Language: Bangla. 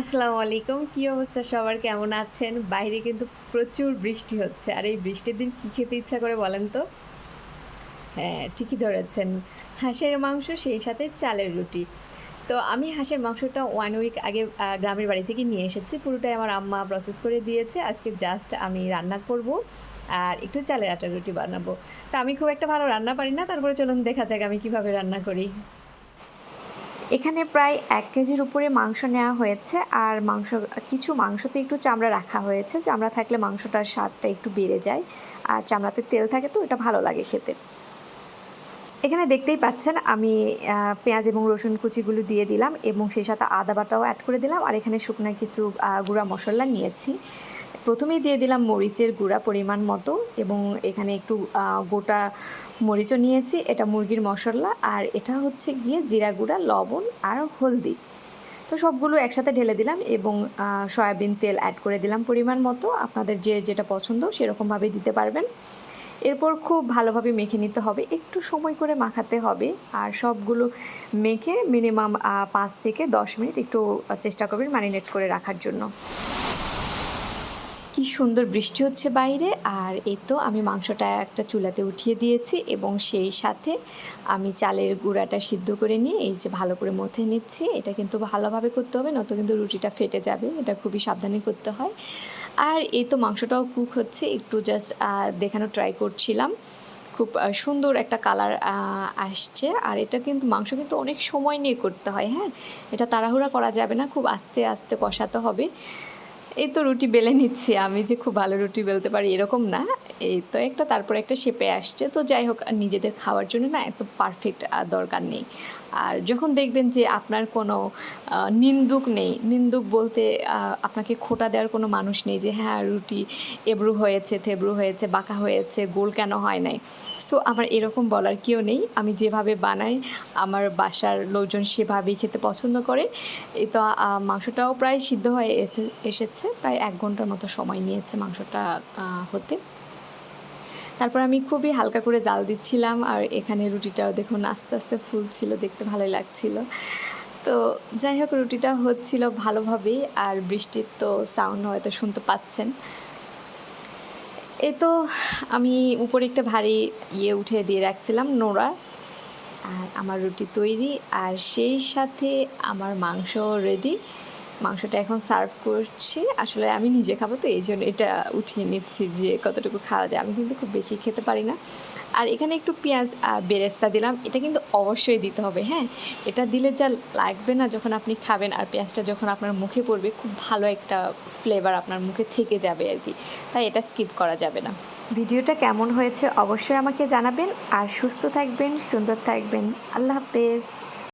আসসালামু আলাইকুম। কি অবস্থা? সবার কেমন আছেন? বাইরে কিন্তু প্রচুর বৃষ্টি হচ্ছে। আর এই বৃষ্টির দিন কি খেতে ইচ্ছা করে বলেন তো? হ্যাঁ ঠিকই ধরেছেন। হাঁসের মাংস, সেই সাথে চালের রুটি। তো আমি হাঁসের মাংসটা ওয়ান উইক আগে গ্রামের বাড়ি থেকে নিয়ে এসেছি। পুরোটাই আমার আম্মা প্রসেস করে দিয়েছে। আজকে জাস্ট আমি রান্না করব আর একটু চালের আটার রুটি বানাবো। তা আমি খুব একটা ভালো রান্না পারি না। তারপরে চলুন দেখা যাক আমি কীভাবে রান্না করি। এখানে প্রায় এক কেজির উপরে মাংস নেওয়া হয়েছে, আর মাংস, কিছু মাংসতে একটু চামড়া রাখা হয়েছে। চামড়া থাকলে মাংসটার স্বাদটা একটু বেড়ে যায়, আর চামড়াতে তেল থাকে তো, এটা ভালো লাগে খেতে। এখানে দেখতেই পাচ্ছেন, আমি পেঁয়াজ এবং রসুন কুচিগুলো দিয়ে দিলাম এবং সেই সাথে আদা বাটাও অ্যাড করে দিলাম, আর এখানে শুকনো কিছু গুঁড়া মশলা নিয়েছি। প্রথমেই দিয়ে দিলাম মরিচের গুঁড়া পরিমাণ মতো এবং এখানে একটু গোটা মরিচও নিয়েছি, এটা মুরগির মশলা, আর এটা হচ্ছে গিয়ে জিরা গুঁড়া, লবণ আর হলদি। তো সবগুলো একসাথে ঢেলে দিলাম এবং সয়াবিন তেল অ্যাড করে দিলাম পরিমাণ মতো। আপনাদের যে, যেটা পছন্দ সেরকমভাবে দিতে পারবেন। এরপর খুব ভালোভাবে মেখে নিতে হবে, একটু সময় করে মাখাতে হবে, আর সবগুলো মেখে মিনিমাম পাঁচ থেকে দশ মিনিট একটু চেষ্টা করবেন ম্যারিনেট করে রাখার জন্য। কি সুন্দর বৃষ্টি হচ্ছে বাইরে, আর এই তো আমি মাংসটা একটা চুলাতে উঠিয়ে দিয়েছি এবং সেই সাথে আমি চালের গুঁড়াটা সিদ্ধ করে নিয়ে এই যে ভালো করে মথে নিচ্ছি। এটা কিন্তু ভালোভাবে করতে হবে, নয়তো কিন্তু রুটিটা ফেটে যাবে, এটা খুবই সাবধানে করতে হয়। আর এই তো মাংসটাও কুক হচ্ছে, একটু জাস্ট দেখানো ট্রাই করছিলাম। খুব সুন্দর একটা কালার আসছে। আর এটা কিন্তু, মাংস কিন্তু অনেক সময় নিয়ে করতে হয় হ্যাঁ? এটা তাড়াহুড়া করা যাবে না, খুব আস্তে আস্তে কষাতে হবে। এই তো রুটি বেলে নিচ্ছি, আমি যে খুব ভালো রুটি বেলতে পারি এরকম না। এই তো একটা, তারপর একটা শেপে আসছে। তো যাই হোক নিজেদের খাওয়ার জন্য না এত পারফেক্ট দরকার নেই। আর যখন দেখবেন যে আপনার কোনো নিন্দুক নেই, নিন্দুক বলতে আপনাকে খোটা দেওয়ার কোনো মানুষ নেই যে হ্যাঁ রুটি এবড়ু হয়েছে, থেবড়ু হয়েছে, বাঁকা হয়েছে, গোল কেন হয় নাই? সো আমার এরকম বলার কেউ নেই। আমি যেভাবে বানাই, আমার বাসার লোকজন সেভাবেই খেতে পছন্দ করে। তো মাংসটাও প্রায় সিদ্ধ হয়ে এসে- এসেছে প্রায় এক ঘণ্টার মতো সময় নিয়েছে মাংসটা হতে। তারপর আমি খুবই হালকা করে জাল দিচ্ছিলাম আর এখানে রুটিটাও দেখুন আস্তে আস্তে ফুলছিল, দেখতে ভালোই লাগছিল। তো যাই হোক, রুটিটা হচ্ছিল ভালোভাবেই আর বৃষ্টির তো সাউন্ড হয়তো শুনতে পাচ্ছেন। এ তো আমি উপরে একটা ভারী ইয়ে উঠে দিয়ে রাখছিলাম, নোড়া। আর আমার রুটি তৈরি আর সেই সাথে আমার মাংস রেডি মাংসটা এখন সার্ভ করছি। আসলে আমি নিজে খাব তো এই জন্য এটা উঠিয়ে নিচ্ছি যে কতটুকু খাওয়া যায়। আমি কিন্তু খুব বেশি খেতে পারি না। আর এখানে একটু পেঁয়াজ বেরেস্তা দিলাম। এটা কিন্তু অবশ্যই দিতে হবে হ্যাঁ? এটা দিলে যা লাগবে না যখন আপনি খাবেন, আর পেঁয়াজটা যখন আপনার মুখে পড়বে, খুব ভালো একটা ফ্লেভার আপনার মুখে থেকে যাবে আর কি। তাই এটা স্কিপ করা যাবে না। ভিডিওটা কেমন হয়েছে অবশ্যই আমাকে জানাবেন। আর সুস্থ থাকবেন, সুন্দর থাকবেন। আল্লাহ হাফেজ।